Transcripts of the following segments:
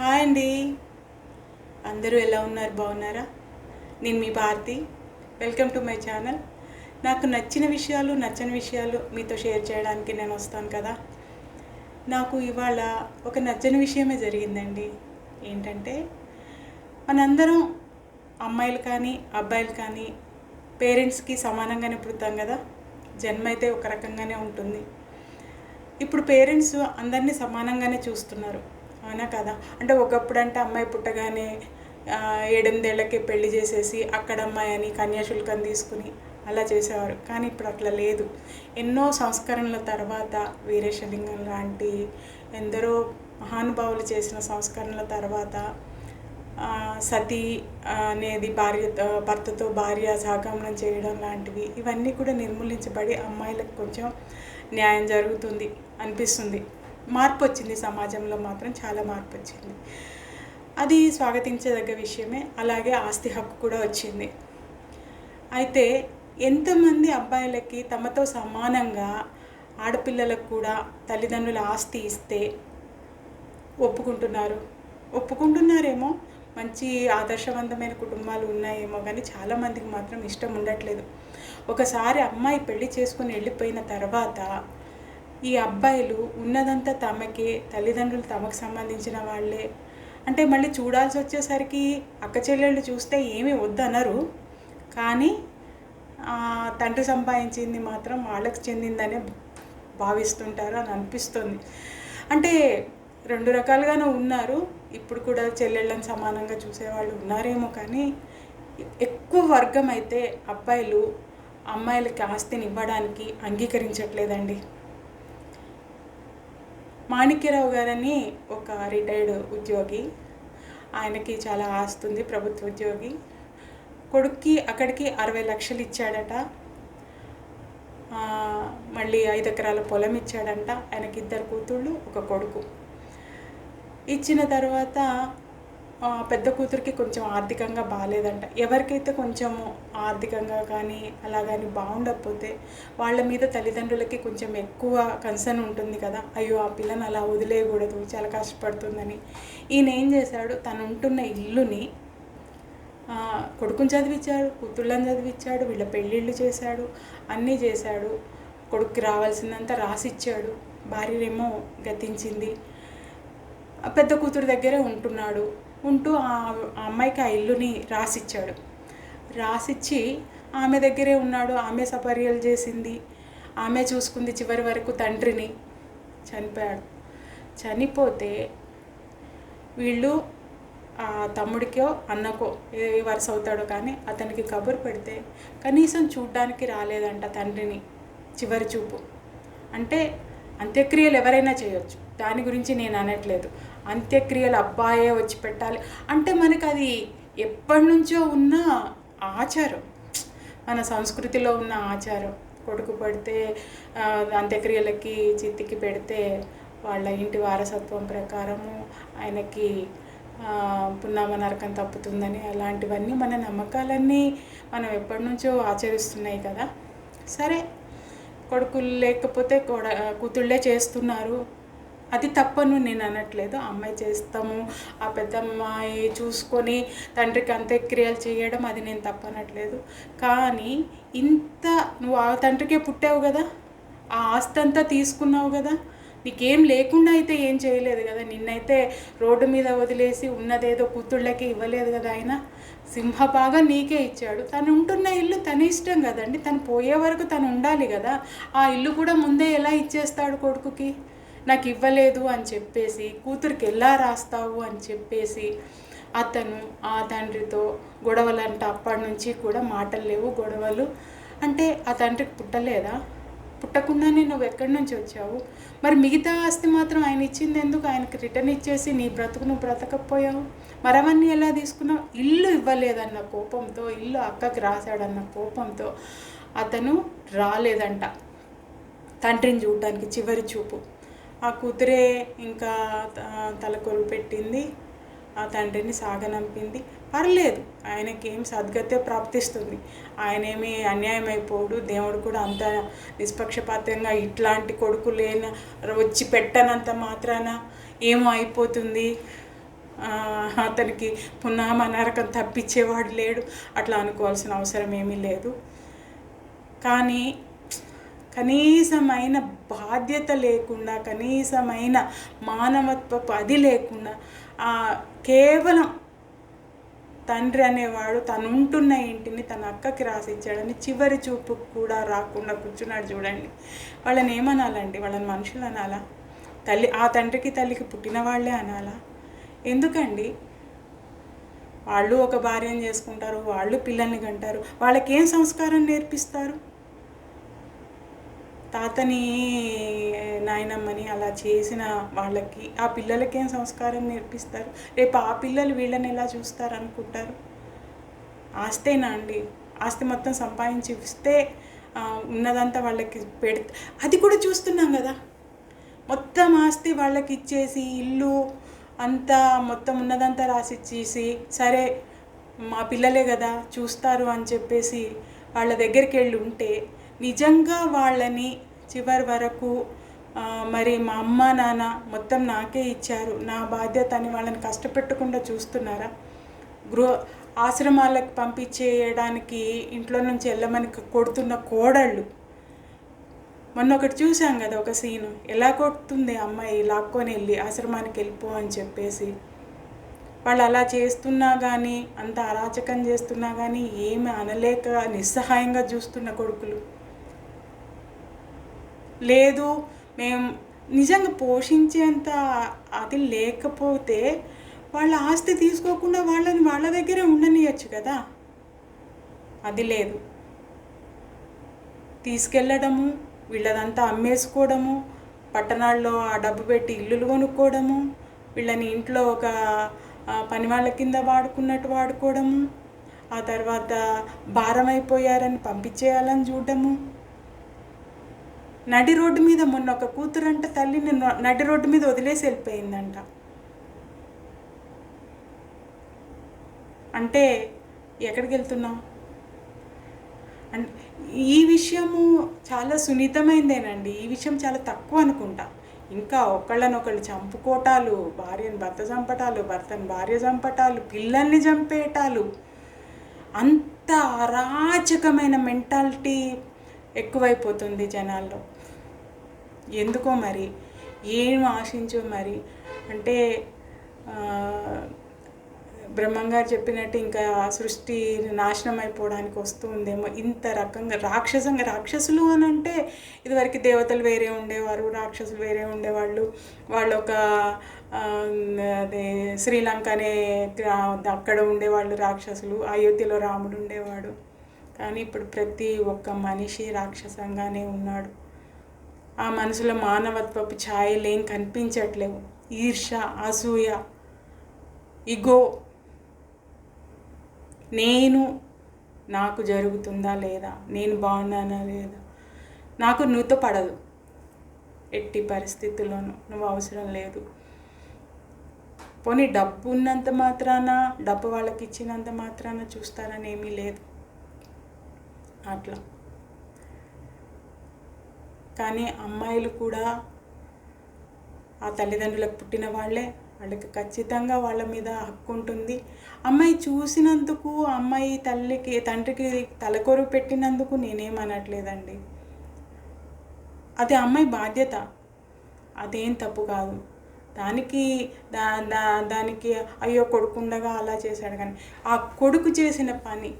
Hi అండి. అందరూ ఎలా ఉన్నారు? బాగున్నారా? నేను మీ Bharathi. Welcome to my channel. నాకు నచ్చిన విషయాలు నచ్చని విషయాలు మీతో షేర్ చేయడానికి నేను వస్తాను కదా. నాకు ఇవాళ ఒక నచ్చని విషయమే జరిగిందండి. ఏంటంటే మనందరం అమ్మాయిలు కానీ అబ్బాయిలు కానీ పేరెంట్స్కి సమానంగానే పుడతాం కదా. జన్మ అయితే ఒక రకంగానే ఉంటుంది. ఇప్పుడు పేరెంట్స్ అందరినీ సమానంగానే చూస్తున్నారు. అవునా కదా? అంటే ఒకప్పుడు అంటే అమ్మాయి పుట్టగానే ఆ, పెళ్ళి చేసేసి అక్కడ అమ్మాయి అని కన్యాశుల్కం తీసుకుని అలా చేసేవారు. కానీ ఇప్పుడు అట్లా లేదు. ఎన్నో సంస్కరణల తర్వాత వీరేశలింగం లాంటి ఎందరో మహానుభావులు చేసిన సంస్కరణల తర్వాత సతీ అనేది భార్య భర్తతో భార్య సహగమనం చేయడం లాంటివి ఇవన్నీ కూడా నిర్మూలించబడి అమ్మాయిలకు కొంచెం న్యాయం జరుగుతుంది అనిపిస్తుంది. మార్పు వచ్చింది సమాజంలో మాత్రం చాలా మార్పు వచ్చింది అది స్వాగతించదగ్గ విషయమే. అలాగే ఆస్తి హక్కు కూడా వచ్చింది. అయితే ఎంతమంది అబ్బాయిలకి తమతో సమానంగా ఆడపిల్లలకు కూడా తల్లిదండ్రుల ఆస్తి ఇస్తే ఒప్పుకుంటున్నారు? ఒప్పుకుంటున్నారేమో? మంచి ఆదర్శవంతమైన కుటుంబాలు ఉన్నాయేమో కానీ చాలామందికి మాత్రం ఇష్టం ఉండట్లేదు. ఒకసారి అమ్మాయి పెళ్ళి చేసుకుని వెళ్ళిపోయిన తర్వాత ఈ అబ్బాయిలు ఉన్నదంతా తమకే తల్లిదండ్రులు తమకు సంబంధించిన వాళ్ళే. అంటే మళ్ళీ చూడాల్సి వచ్చేసరికి అక్క చెల్లెళ్ళు చూస్తే ఏమీ వద్దనరు. కానీ తండ్రి సంపాదించింది మాత్రం వాళ్ళకి చెందిందనే భావిస్తుంటారు అని అనిపిస్తుంది. అంటే రెండు రకాలుగానే ఉన్నారు. ఇప్పుడు కూడా చెల్లెళ్ళని సమానంగా చూసేవాళ్ళు ఉన్నారేమో కానీ ఎక్కువ వర్గం అయితే అబ్బాయిలు అమ్మాయిలకి ఆస్తిని ఇవ్వడానికి అంగీకరించట్లేదండి. మాణిక్యరావు గారని ఒక రిటైర్డ్ ఉద్యోగి. ఆయనకి చాలా ఆస్తి ఉంది ప్రభుత్వ ఉద్యోగి. కొడుక్కి అక్కడికి అరవై లక్షలు ఇచ్చాడట. మళ్ళీ ఐదు ఎకరాల పొలం ఇచ్చాడంట. ఆయనకి ఇద్దరు కూతుళ్ళు ఒక కొడుకు. ఇచ్చిన తర్వాత పెద్ద కూతురికి కొంచెం ఆర్థికంగా బాగాలేదంట ఎవరికైతే కొంచెం ఆర్థికంగా కానీ అలా కానీ బాగుండకపోతే వాళ్ళ మీద తల్లిదండ్రులకి కొంచెం ఎక్కువ కన్సర్న్ ఉంటుంది కదా. అయ్యో ఆ పిల్లని అలా వదిలేయకూడదు చాలా కష్టపడుతుందని. ఈయన ఏం చేశాడు? తను ఉంటున్న ఇల్లుని కొడుకుని చదివించాడు కూతుళ్ళని చదివించాడు వీళ్ళ పెళ్ళిళ్ళు చేశాడు అన్నీ చేశాడు. కొడుక్కి రావాల్సిందంతా రాసిచ్చాడు. భార్యనేమో గతించింది. పెద్ద కూతురు దగ్గరే ఉంటున్నాడు. ఉంటూ ఆ అమ్మాయికి ఆ ఇల్లుని రాసిచ్చాడు. రాసిచ్చి ఆమె దగ్గరే ఉన్నాడు. ఆమె సపర్యలు చేసింది. ఆమె చూసుకుంది చివరి వరకు తండ్రిని. చనిపోయాడు. చనిపోతే వీళ్ళు ఆ తమ్ముడికో అన్నకో ఏ వరుస అవుతాడో కానీ అతనికి కబురు పెడితే కనీసం చూడ్డానికి రాలేదంట తండ్రిని చివరి చూపు. అంటే అంత్యక్రియలు ఎవరైనా చేయొచ్చు. దాని గురించి నేను అనట్లేదు. అంత్యక్రియలు అబ్బాయే వచ్చి పెట్టాలి. అంటే మనకు అది ఎప్పటి నుంచో ఉన్న ఆచారం. మన సంస్కృతిలో ఉన్న ఆచారం. కొడుకు పడితే అంత్యక్రియలకి చిత్తికి పెడితే వాళ్ళ ఇంటి వారసత్వం ప్రకారము ఆయనకి పున్నామ నరకం తప్పుతుందని అలాంటివన్నీ మన నమ్మకాలన్నీ మనం ఎప్పటి నుంచో ఆచరిస్తున్నాయి కదా. సరే. కొడుకులు లేకపోతే కొడ కూతుళ్ళే చేస్తున్నారు. అది తప్పను నేను అనట్లేదు. అమ్మాయి చేస్తాము ఆ పెద్ద అమ్మాయి చూసుకొని తండ్రికి అంత్యక్రియలు చేయడం అది నేను తప్పనట్లేదు. కానీ ఇంత నువ్వు ఆ తండ్రికే పుట్టావు కదా ఆ ఆస్తి అంతా తీసుకున్నావు కదా నీకేం లేకుండా అయితే ఏం చేయలేదు కదా. నిన్నైతే రోడ్డు మీద వదిలేసి ఉన్నదేదో కూతుళ్ళకి ఇవ్వలేదు కదా ఆయన. సింహ బాగా నీకే ఇచ్చాడు. తను ఉంటున్న ఇల్లు తన ఇష్టం కదండి. తను పోయే వరకు తను ఉండాలి కదా. ఆ ఇల్లు కూడా ముందే ఎలా ఇచ్చేస్తాడు కొడుకుకి? నాకు ఇవ్వలేదు అని చెప్పేసి కూతురికి ఎలా రాస్తావు అని చెప్పేసి అతను ఆ తండ్రితో గొడవలు అంటే అప్పటి నుంచి కూడా మాటలు లేవు గొడవలు. అంటే ఆ తండ్రికి పుట్టలేదా? పుట్టకుండానే నువ్వు ఎక్కడి నుంచి వచ్చావు? మరి మిగతా ఆస్తి మాత్రం ఆయన ఇచ్చింది ఎందుకు? ఆయనకి రిటర్న్ ఇచ్చేసి నీ బ్రతుకు నువ్వు బ్రతకపోయావు? మరి అవన్నీ ఎలా తీసుకున్నావు? ఇల్లు ఇవ్వలేదన్న కోపంతో ఇల్లు అక్కకి రాశాడన్న కోపంతో అతను రాలేదంట. తండ్రిని చూడడానికి చివరి చూపు. ఆ కూతురే ఇంకా తల తలకొరువు పెట్టింది. ఆ తండ్రిని సాగనంపింది. పర్లేదు ఆయనకి ఏం సద్గతే ప్రాప్తిస్తుంది. ఆయనేమి అన్యాయం అయిపోడు దేవుడు కూడా అంత నిష్పక్షపాతంగా ఇట్లాంటి కొడుకు లేని వచ్చి పెట్టనంత మాత్రాన ఏమో అయిపోతుంది. అతనికి పునః నరకం తప్పించేవాడు లేడు. అట్లా అనుకోవాల్సిన అవసరం ఏమీ లేదు. కానీ కనీసమైన బాధ్యత లేకుండా కనీసమైన మానవత్వపు అది లేకుండా కేవలం తండ్రి అనేవాడు తను ఉంటున్న ఇంటిని తన అక్కకి రాసిచ్చాడని చివరి చూపు కూడా రాకుండా కూర్చున్నాడు చూడండి. వాళ్ళని ఏమనాలండి? వాళ్ళని మనుషులు అనాలా? తల్లి ఆ తండ్రికి తల్లికి పుట్టిన వాళ్ళే అనాలా? ఎందుకండి? వాళ్ళు ఒక భార్యను చేసుకుంటారు వాళ్ళు పిల్లల్ని కంటారు వాళ్ళకి ఏం సంస్కారం నేర్పిస్తారు? తాతని నాయనమ్మని అలా చేసిన వాళ్ళకి ఆ పిల్లలకి ఏం సంస్కారం నేర్పిస్తారు? రేపు ఆ పిల్లలు వీళ్ళని ఎలా చూస్తారు అనుకుంటారు ఆస్తేనా అండి? ఆస్తి మొత్తం సంపాదించి ఇస్తే ఉన్నదంతా వాళ్ళకి పెడితే అది కూడా చూస్తున్నాం కదా? మొత్తం ఆస్తి వాళ్ళకి ఇచ్చేసి ఇల్లు అంతా మొత్తం ఉన్నదంతా రాసిచ్చేసి సరే మా పిల్లలే కదా చూస్తారు అని చెప్పేసి వాళ్ళ దగ్గరికి వెళ్ళి ఉంటే నిజంగా వాళ్ళని చివరి వరకు మరి మా అమ్మ నాన్న మొత్తం నాకే ఇచ్చారు. నా బాధ్యత అని వాళ్ళని కష్టపెట్టకుండా చూస్తున్నారా? గృహ ఆశ్రమాలకు పంపించేయడానికి ఇంట్లో నుంచి వెళ్ళమని కొడుతున్న కోడళ్ళు. మొన్న ఒకటి చూసాం కదా ఒక సీను. ఎలా కొడుతుంది అమ్మాయి? లాక్కొని వెళ్ళి ఆశ్రమానికి వెళ్ళిపో అని చెప్పేసి. వాళ్ళు అలా చేస్తున్నా కానీ అంత అరాచకం చేస్తున్నా కానీ ఏమి అనలేక నిస్సహాయంగా చూస్తున్న కొడుకులు. లేదు మేము నిజంగా పోషించేంత అది లేకపోతే వాళ్ళ ఆస్తి తీసుకోకుండా వాళ్ళని వాళ్ళ దగ్గరే ఉండనియచ్చు కదా. అది లేదు. తీసుకెళ్ళడము వీళ్ళదంతా అమ్మేసుకోవడము పట్టణాల్లో ఆ డబ్బు పెట్టి ఇల్లులు కొనుక్కోవడము వీళ్ళని ఇంట్లో ఒక పని వాళ్ళ కింద వాడుకున్నట్టు వాడుకోవడము ఆ తర్వాత భారం అయిపోయారని పంపించేయాలని చూడడము. నడి రోడ్డు మీద మొన్న ఒక కూతురంట తల్లిని నడి రోడ్డు మీద వదిలేసి వెళ్ళిపోయిందంట. అంటే ఎక్కడికి వెళ్తున్నాం అండ్ ఈ విషయము చాలా సున్నితమైందేనండి. ఈ విషయం చాలా తక్కువ అనుకుంటా. ఇంకా ఒకళ్ళనొకళ్ళు చంపుకోటాలు భార్యను భర్త చంపటాలు భర్తను భార్య చంపటాలు పిల్లల్ని చంపేయటాలు. అంత అరాచకమైన మెంటాలిటీ ఎక్కువైపోతుంది జనాల్లో. ఎందుకో మరి? ఏం ఆశించో మరి? అంటే బ్రహ్మంగారు చెప్పినట్టు ఇంకా సృష్టి నాశనం అయిపోవడానికి వస్తుందేమో. ఇంత రకంగా రాక్షసంగా రాక్షసులు అని అంటే ఇదివరకు దేవతలు వేరే ఉండేవారు రాక్షసులు వేరే ఉండేవాళ్ళు. వాళ్ళు ఒక అదే శ్రీలంక అనే అక్కడ ఉండేవాళ్ళు రాక్షసులు అయోధ్యలో రాముడు ఉండేవాడు. కానీ ఇప్పుడు ప్రతి ఒక్క మనిషి రాక్షసంగానే ఉన్నాడు. ఆ మనసులో మానవత్వపు ఛాయలేం కనిపించట్లేవు. ఈర్ష అసూయ ఇగో నేను నాకు జరుగుతుందా లేదా? నేను బాగున్నానా లేదా? నాకు నువ్వుతో పడదు. ఎట్టి పరిస్థితుల్లోనూ నువ్వు అవసరం లేదు. పోనీ డబ్బు ఉన్నంత మాత్రాన? డబ్బు వాళ్ళకి ఇచ్చినంత మాత్రాన? చూస్తారని ఏమీ లేదు. అట్లా. కానీ అమ్మాయిలు కూడా ఆ తల్లిదండ్రులకు పుట్టిన వాళ్ళే. వాళ్ళకి ఖచ్చితంగా వాళ్ళ మీద హక్కు ఉంటుంది. అమ్మాయి చూసినందుకు అమ్మాయి తల్లికి తండ్రికి తలకొరు పెట్టినందుకు నేనేమనట్లేదండి. అది అమ్మాయి బాధ్యత. అదేం తప్పు కాదు. దానికి దా దా దానికి అయ్యో కొడుకుండగా అలా చేశాడు కానీ ఆ కొడుకు చేసిన పని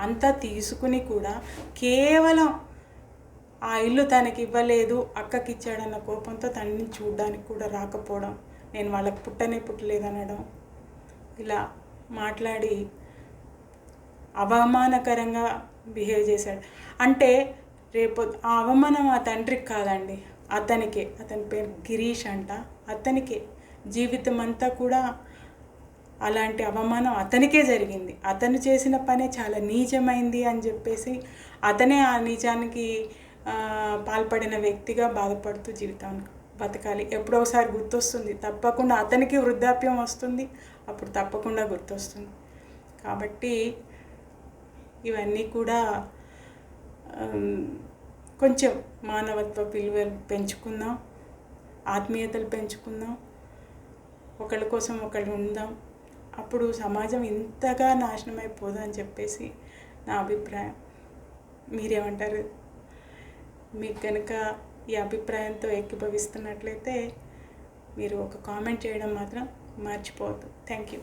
అంతా తీసుకుని కూడా కేవలం ఆ ఇల్లు తనకి ఇవ్వలేదు అక్కకి ఇచ్చాడన్న కోపంతో తనని చూడడానికి కూడా రాకపోవడం నేను వాళ్ళకి పుట్టనే పుట్టలేదనడం. ఇలా మాట్లాడి అవమానకరంగా బిహేవ్ చేశాడు. అంటే రేపు ఆ అవమానం ఆ తండ్రికి కాదండి అతనికే. అతని పేరు గిరీష్ అంట. అతనికే. జీవితం అంతా కూడా అలాంటి అవమానం అతనికే జరిగింది. అతను చేసిన పనే చాలా నీచమైంది అని చెప్పేసి అతనే ఆ నీచానికి పాల్పడిన వ్యక్తిగా బాధపడుతూ జీవితానికి బతకాలి. ఎప్పుడో ఒకసారి గుర్తొస్తుంది. తప్పకుండా అతనికి వృద్ధాప్యం వస్తుంది. అప్పుడు తప్పకుండా గుర్తొస్తుంది. కాబట్టి ఇవన్నీ కూడా కొంచెం మానవత్వ విలువలు పెంచుకుందాం. ఆత్మీయతలు పెంచుకుందాం. ఒకళ్ళ కోసం ఒకళ్ళు ఉందాం. అప్పుడు సమాజం ఇంతగా నాశనం అని చెప్పేసి నా అభిప్రాయం. మీరేమంటారు? మీకు కనుక ఈ అభిప్రాయంతో ఏకీభవిస్తున్నట్లయితే మీరు ఒక కామెంట్ చేయడం మాత్రం మర్చిపోవద్దు. Thank you.